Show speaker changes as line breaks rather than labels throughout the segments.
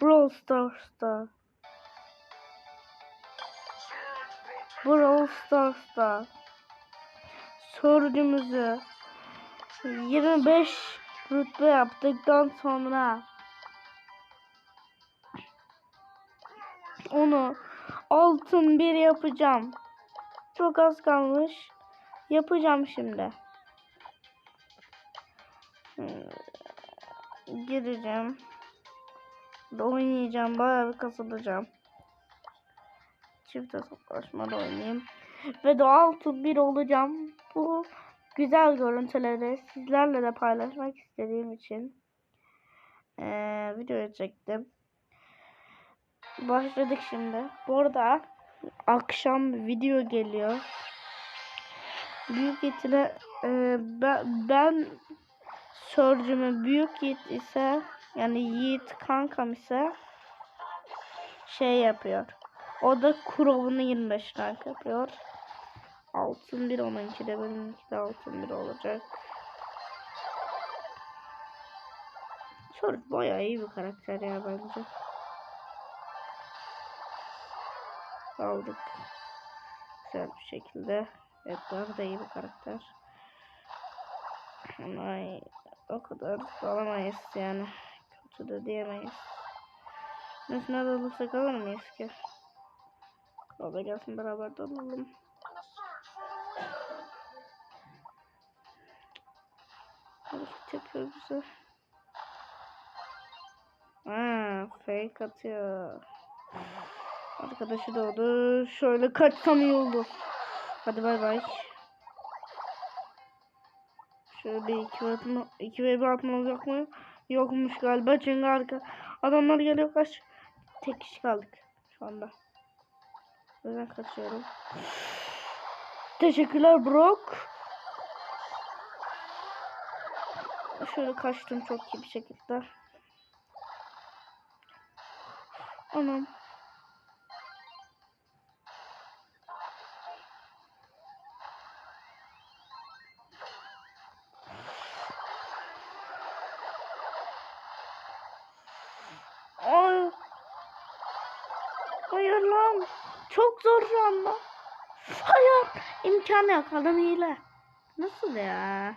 Brawl Stars'ta. Brawl Stars'ta. Sorucumuzu 25 rütbe yaptıktan sonra onu altın bir yapacağım. Çok az kalmış. Yapacağım şimdi. Hmm, Gireceğim. Oynayacağım. Bayağı bir kasılacağım. Çift hesaplaşma da oynayayım. Ve de altın bir olacağım. Bu güzel görüntüleri sizlerle de paylaşmak istediğim için eee video çektim. Başladık şimdi. Bu arada akşam video geliyor. Büyük ihtimalle eee, ben, ben Sörcümü büyük Yiğit ise yani Yiğit kankam ise şey yapıyor. O da Kurov'unu 25 rank yapıyor. Altın bir onunki de benimki de altın bir olacak. Çocuk bayağı iyi bir karakter ya bence. Aldık. Güzel bir şekilde. Edgar da iyi bir karakter. Ama o kadar alamayız yani. Kötü de diyemeyiz. Neyse nerede olursak alır mıyız ki? Da gelsin beraber de alalım. Hareket yapıyor bize. Ha, fake atıyor. Arkadaşı doğdu. Şöyle kaçsam iyi oldu. Hadi bay bay. Şöyle bir iki ve atma, iki ve bir atmamız yok mu? Yokmuş galiba çünkü arka adamlar geliyor kaç. Tek kişi kaldık şu anda. O kaçıyorum. Teşekkürler Brock. Şöyle kaçtım çok iyi bir şekilde. Anam. Hayır. Çok zor şu anda. Hayır. İmkanı yok. Adam hile. Nasıl ya?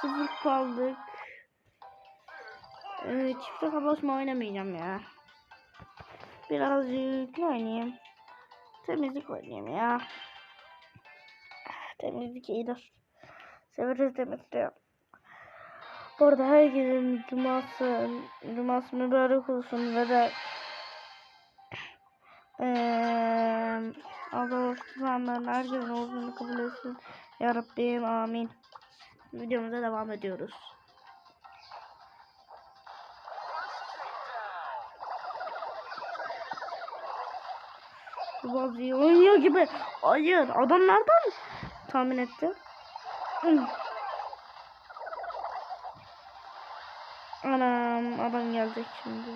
Sıfır kaldık. Ee, çifte kaplaşma oynamayacağım ya. Birazcık oynayayım? Temizlik oynayayım ya. Temizlik iyidir. Severiz temizliği. Bu arada herkesin cuması, cuması mübarek olsun ve de eee Allah Osman'dan herkesin olduğunu kabul etsin. Ya Rabbim amin. Videomuza devam ediyoruz. Bazı oynuyor gibi. Hayır adam nereden tahmin etti? Anam adam gelecek şimdi.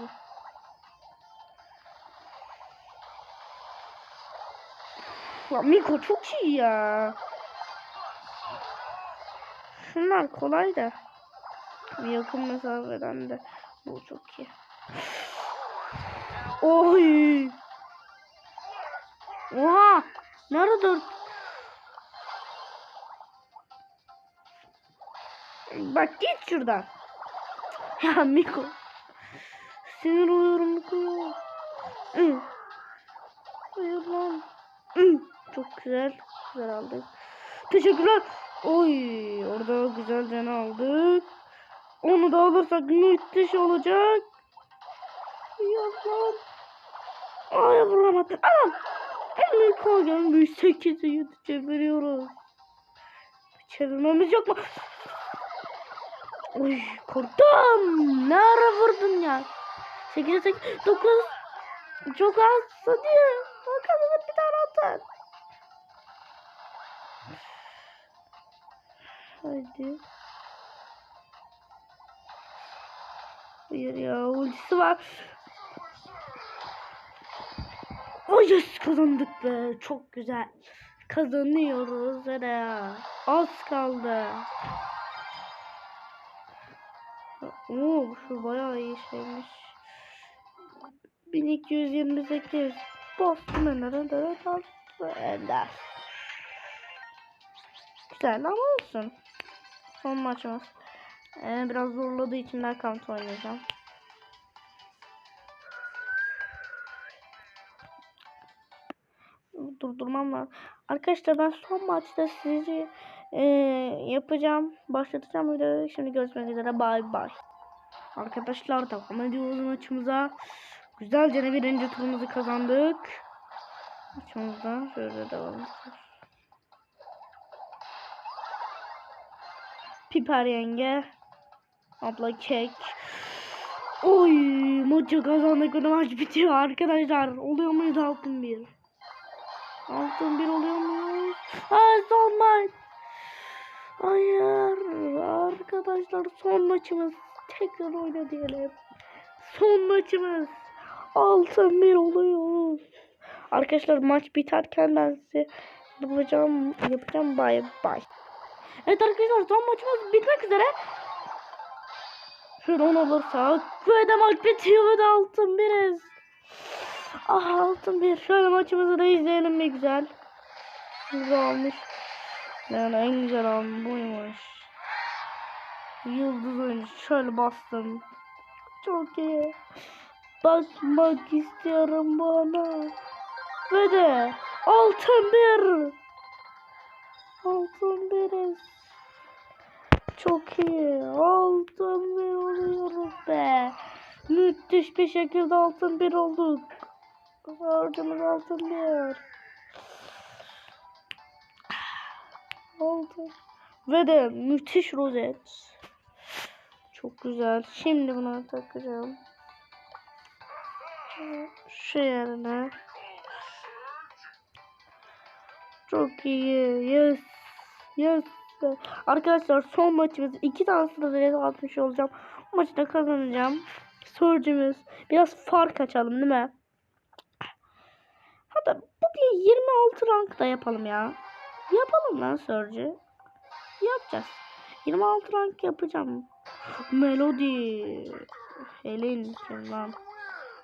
Ya Miko çok iyi ya. Şunlar kolay da. Yakın mesafeden de bu çok iyi. Oy. Oha. Nerede? Bak git şuradan. Ya Miko. Sinir oluyorum Miko. Hayır lan. Çok güzel. Güzel aldık. Teşekkürler. Oy orada güzel canı aldık. Onu da alırsak müthiş olacak. Ya lan. Ay vuramadım. Anam. Miko gelmiş. 8'e 7 çeviriyoruz. Çevirmemiz yok mu? Uy korktum. Ne ara vurdun ya? 8'e 8, 9. Çok az. Hadi. Bakalım bir tane atar. Hadi. Hayır ya ultisi var. Oh kazandık be. Çok güzel. Kazanıyoruz hadi. Az kaldı. Oo şu bayağı iyi şeymiş. 1228 Boston Ender'e Ender. Güzel ama olsun. Son maçımız. Ee, biraz zorladığı için daha kant oynayacağım. Durdurmam lazım. Arkadaşlar ben son maçta sizi e, yapacağım. Başlatacağım videoyu. Şimdi görüşmek üzere. Bay bay. Arkadaşlar devam ediyoruz maçımıza. Güzelce birinci turumuzu kazandık. Maçımızda şöyle devam ediyoruz. Piper yenge. Abla kek. Oy maçı kazandık ve maç bitiyor arkadaşlar. Oluyor muyuz altın bir? Altın bir oluyor muyuz? Ay son maç. Hayır arkadaşlar son maçımız. Tekrar oyna diyelim. Son maçımız. Altın bir oluyoruz. Arkadaşlar maç biterken ben size yapacağım, yapacağım bay bay. Evet arkadaşlar son maçımız bitmek üzere. Şöyle on olursa ve de maç bitiyor ve de altın biriz. Ah altın bir. Şöyle maçımızı da izleyelim bir güzel. Güzel olmuş. Yani en güzel an buymuş. Yıldız oyuncu. Şöyle bastım. Çok iyi. Bakmak istiyorum bana. Ve de altın bir. Altın biriz. Çok iyi. Altın bir oluyoruz be. Müthiş bir şekilde altın bir olduk. Harcımız altın bir. Altın. Ve de müthiş rozet. Çok güzel. Şimdi bunu takacağım. Şu yerine. Çok iyi. Yes. Yes. Arkadaşlar son maçımız iki tane sırada atmış olacağım. Bu maçı da kazanacağım. Sorucumuz. Biraz fark açalım değil mi? Hatta bugün 26 rank da yapalım ya. Yapalım lan Surge. Yapacağız. 26 rank yapacağım. Melody. Helin lan.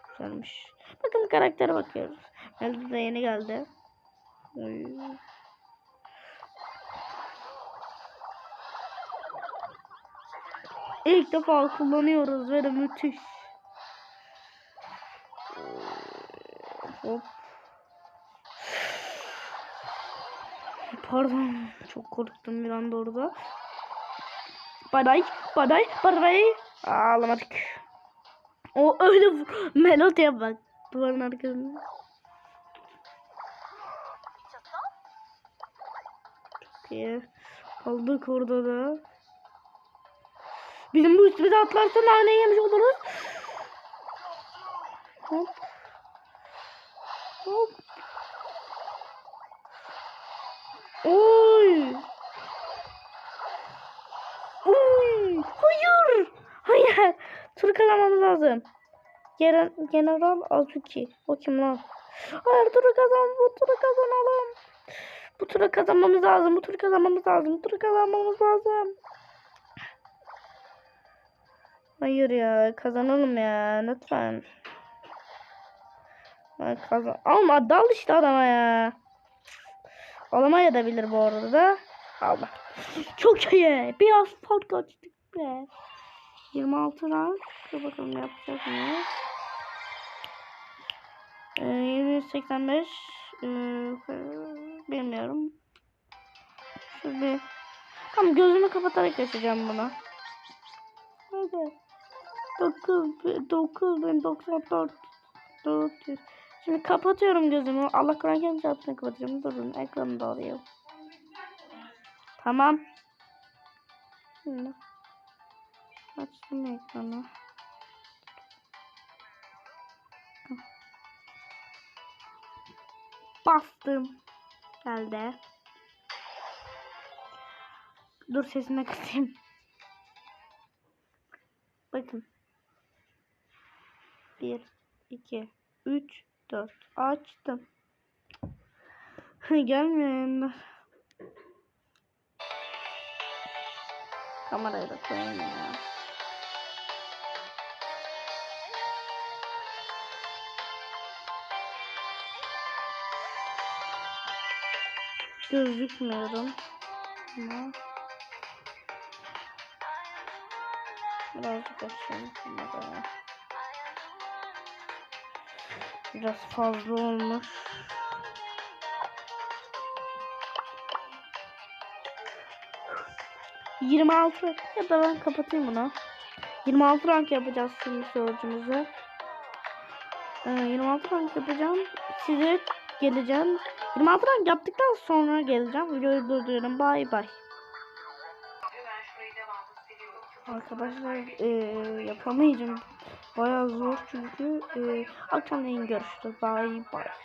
Güzelmiş. Bakın karaktere bakıyoruz. Melody de yeni geldi. Oy. İlk defa kullanıyoruz ve müthiş. Hop. Pardon. Çok korktum bir anda orada. Bay. Bay bay. Ağlamadık. O öyle melodiye bak. Duvarın arkasında. İyi. Aldık orada da. Bizim bu üstümüze atlarsa nane yemiş oluruz. Hop. Hop. Oy. Oy. Hayır. Hayır. Tur kazanmamız lazım. General, General Azuki. O kim lan? Hayır turu kazan. Bu turu kazanalım. Bu turu kazanmamız lazım. Bu turu kazanmamız lazım. Bu turu kazanmamız lazım. Hayır ya kazanalım ya lütfen. Ben kazan. Ama dal işte adama ya. Alamaya da bilir bu arada da. Allah. Çok iyi. Biraz fark açtık be. 26 rank. Dur bakalım yapacak mıyız? Ee, 785 ee, bilmiyorum. Şöyle. Tamam gözümü kapatarak geçeceğim bunu. Hadi. 9 9094 400 Şimdi kapatıyorum gözümü. Allah Kur'an kendi çarpısını kapatacağım. Durun ekranı da alayım. Tamam. Şimdi. Açtım ekranı. Bastım. Geldi. Dur sesini kısayım. Bakın. 1, 2, 3, 4. Açtım. Gelmeyenler. Kamerayı da koyayım ya. Gözükmüyorum. Ama birazcık açayım. kamerayı. Biraz fazla olmuş. Yirmi altı ya da ben kapatayım bunu. 26 rank yapacağız şimdi sorucumuzu. Ee, 26 rank yapacağım. Size geleceğim. 26 rank yaptıktan sonra geleceğim. Videoyu durduruyorum. Bay bay. Arkadaşlar eee yapamayacağım. Bayağı zor çünkü. Eee akşamleyin görüşürüz. Bay bay.